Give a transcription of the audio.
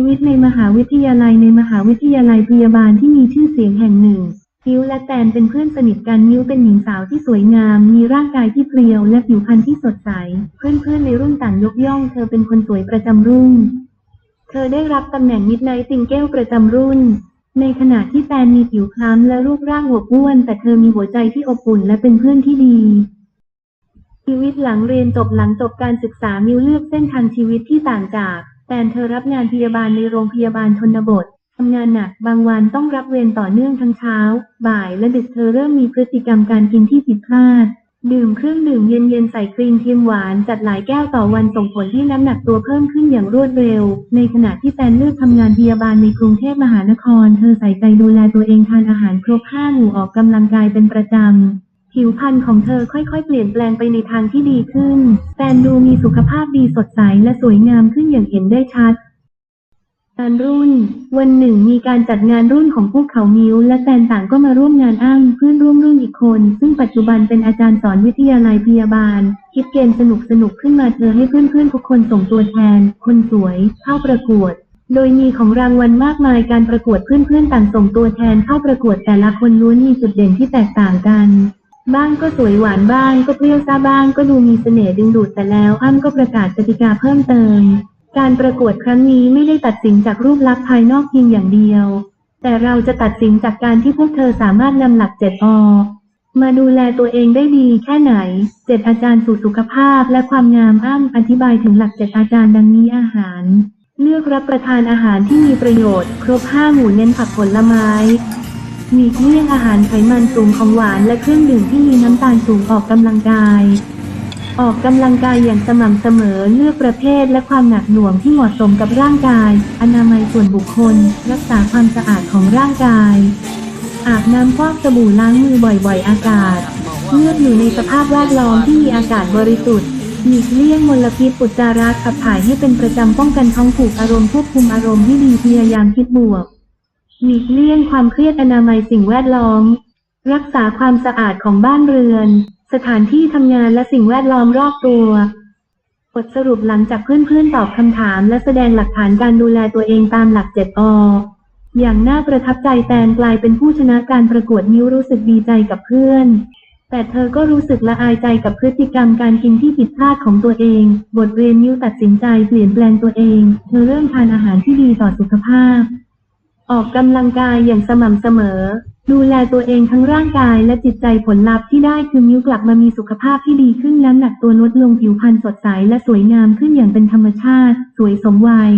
ชีวิตในมหาวิทยาลัยในมหาวิทยาลัยพยาบาลที่มีชื่อเสียงแห่งหนึ่ง มิ้วและแตนเป็นเพื่อนสนิทกัน มิ้วเป็นหญิงสาวที่สวยงาม มีร่างกายที่เพรียวและผิวพรรณที่สดใส เพื่อนๆในรุ่นต่างยกย่องเธอเป็นคนสวยประจำรุ่น เธอได้รับตำแหน่งมิดไนท์ติงเกลประจำรุ่น ในขณะที่แตนมีผิวคล้ำและรูปร่างอวบอ้วน แต่เธอมีหัวใจที่อบอุ่นและเป็นเพื่อนที่ดีชีวิตหลังเรียนจบหลังจบการศึกษามิวเลือกเส้นทางชีวิตที่ต่างจาก แตนเธอรับงานพยาบาลในโรงพยาบาลชนบททำงานหนักบางวันต้องรับเวรต่อเนื่องทั้งเช้า บ่ายและดึกเธอเริ่มมีพฤติกรรมการกินที่ผิดพลาด ดื่มเครื่องดื่มเย็นๆใส่ครีมเทียมหวานจัดหลายแก้วต่อวันส่งผลให้น้ำหนักตัวเพิ่มขึ้นอย่างรวดเร็ว ในขณะที่แตนเลือกทำงานพยาบาลในกรุงเทพมหานคร เธอใส่ใจดูแลตัวเองทานอาหารครบห้าหมู่ออกกำลังกายเป็นประจำ ผิวพรรณของเธอค่อยๆ เปลี่ยนแปลงไปในทางที่ดีขึ้นแตนดูมีสุขภาพดีสดใสและสวยงามขึ้นอย่างเห็นได้ชัดงานรุ่น วันหนึ่งมีการจัดงานรุ่นของพวกเขามิวและแตนต่างก็มาร่วมงานอ้างเพื่อนร่วมรุ่นอีกคน ซึ่งปัจจุบันเป็นอาจารย์สอนวิทยาลัยพยาบาล คิดเกมสนุกสนุกขึ้นมาเธอให้เพื่อนๆทุกคนส่งตัวแทน คนสวย เข้าประกวด โดยมีของรางวัลมากมายการประกวดเพื่อนๆต่างส่งตัวแทนเข้าประกวดแต่ละคนล้วนมีจุดเด่นที่แตกต่างกัน บ้างก็สวยหวานบ้างก็เปรี้ยวซ่าบ้างก็ดูมีเสน่ห์ดึงดูดแต่แล้วอ้ำก็ประกาศกติกาเพิ่มเติม การประกวดครั้งนี้ไม่ได้ตัดสินจากรูปลักษณ์ภายนอกเพียงอย่างเดียว แต่เราจะตัดสินจากการที่พวกเธอสามารถนำหลักเจ็ดอมาดูแลตัวเองได้ดีแค่ไหน เจ็ดอาจารย์สู่สุขภาพและความงามอ้ำอธิบายถึงหลักเจ็ดอาจารย์ดังนี้อาหาร เลือกรับประทานอาหารที่มีประโยชน์ ครบห้าหมู่เน้นผักผลไม้ หลีกเลี่ยงอาหารไขมันสูงของหวานและเครื่องดื่มที่มีน้ำตาลสูงออกกำลังกาย ออกกำลังกายอย่างสม่ำเสมอเลือกประเภทและความหนักหน่วงที่เหมาะสมกับร่างกาย อนามัยส่วนบุคคล รักษาความสะอาดของร่างกาย อาบน้ำฟอกสบู่ล้างมือบ่อยๆ อากาศเลือกอยู่ในสภาพแวดล้อมที่มีอากาศบริสุทธิ์หลีกเลี่ยงมลพิษอุจจาระขับถ่ายให้เป็นประจำป้องกันท้องผูกอารมณ์ควบคุมอารมณ์ที่ดีพยายามคิดบวก หลีกเลี่ยงความเครียดอนามัยสิ่งแวดล้อม รักษาความสะอาดของบ้านเรือน สถานที่ทำงานและสิ่งแวดล้อมรอบตัวบทสรุปหลังจากเพื่อนๆตอบคำถาม และแสดงหลักฐานการดูแลตัวเองตามหลักเจ็ดออย่างน่าประทับใจแตนกลายเป็นผู้ชนะการประกวดนิ้วรู้สึกดีใจกับเพื่อน แต่เธอก็รู้สึกละอายใจกับพฤติกรรมการกินที่ผิดพลาดของตัวเอง บทเรียนนิ้วตัดสินใจเปลี่ยนแปลงตัวเอง เธอเริ่มทานอาหารที่ดีต่อสุขภาพ ออกกำลังกายอย่างสม่ำเสมอ ดูแลตัวเองทั้งร่างกายและจิตใจผลลัพธ์ที่ได้คือมิ้วกลับมามีสุขภาพที่ดีขึ้นน้ำหนักตัวลดลงผิวพรรณสดใสและสวยงามขึ้นอย่างเป็นธรรมชาติ สวยสมวัย